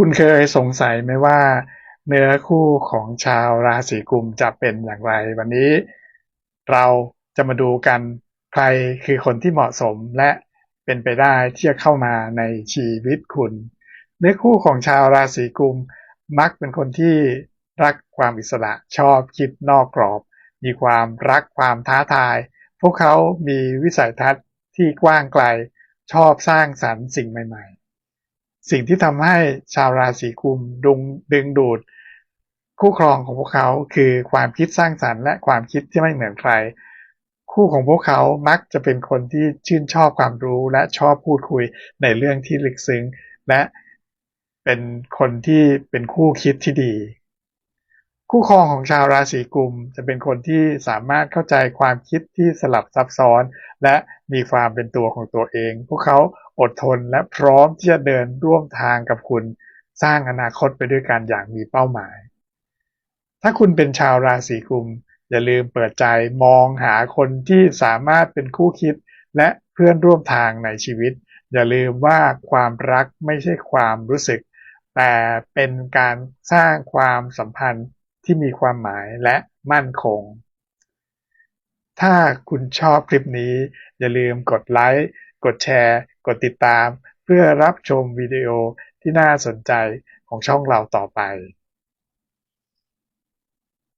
คุณเคยสงสัยไหมว่าเนื้อคู่ของชาวราศีกุมจะเป็นอย่างไร วันนี้เราจะมาดูกันใครคือคนที่เหมาะสมและเป็นไปได้ที่จะเข้ามาในชีวิตคุณ เนื้อคู่ของชาวราศีกุมมักเป็นคนที่รักความอิสระชอบคิดนอกกรอบ มีความรักความท้าทาย พวกเขามีวิสัยทัศน์ที่กว้างไกลชอบสร้างสรรค์สิ่งใหม่ๆ สิ่งที่ทำให้ชาวราศีกุมดึงดึงดูด คู่ครองของพวกเขาคือความคิดสร้างสรรค์และความคิดที่ไม่เหมือนใคร คู่ของพวกเขามักจะเป็นคนที่ชื่นชอบความรู้และชอบพูดคุยในเรื่องที่ลึกซึ้ง และเป็นคนที่เป็นคู่คิดที่ดี คู่ครองของชาวราศีกุมจะเป็นคนที่สามารถเข้าใจความคิดที่สลับซับซ้อน และมีความเป็นตัวของตัวเอง พวกเขาอดทนและพร้อมที่จะเดินร่วมทางกับคุณ สร้างอนาคตไปด้วยกันอย่างมีเป้าหมาย ถ้าคุณเป็นชาวราศีกุม อย่าลืมเปิดใจมองหาคนที่สามารถเป็นคู่คิดและเพื่อนร่วมทางในชีวิต อย่าลืมว่าความรักไม่ใช่ความรู้สึก แต่เป็นการสร้างความสัมพันธ์ ที่มีความหมายและมั่นคง ถ้าคุณชอบคลิปนี้ อย่าลืมกดไลค์ กดแชร์ กดติดตาม เพื่อรับชมวิดีโอที่น่าสนใจของช่องเราต่อไป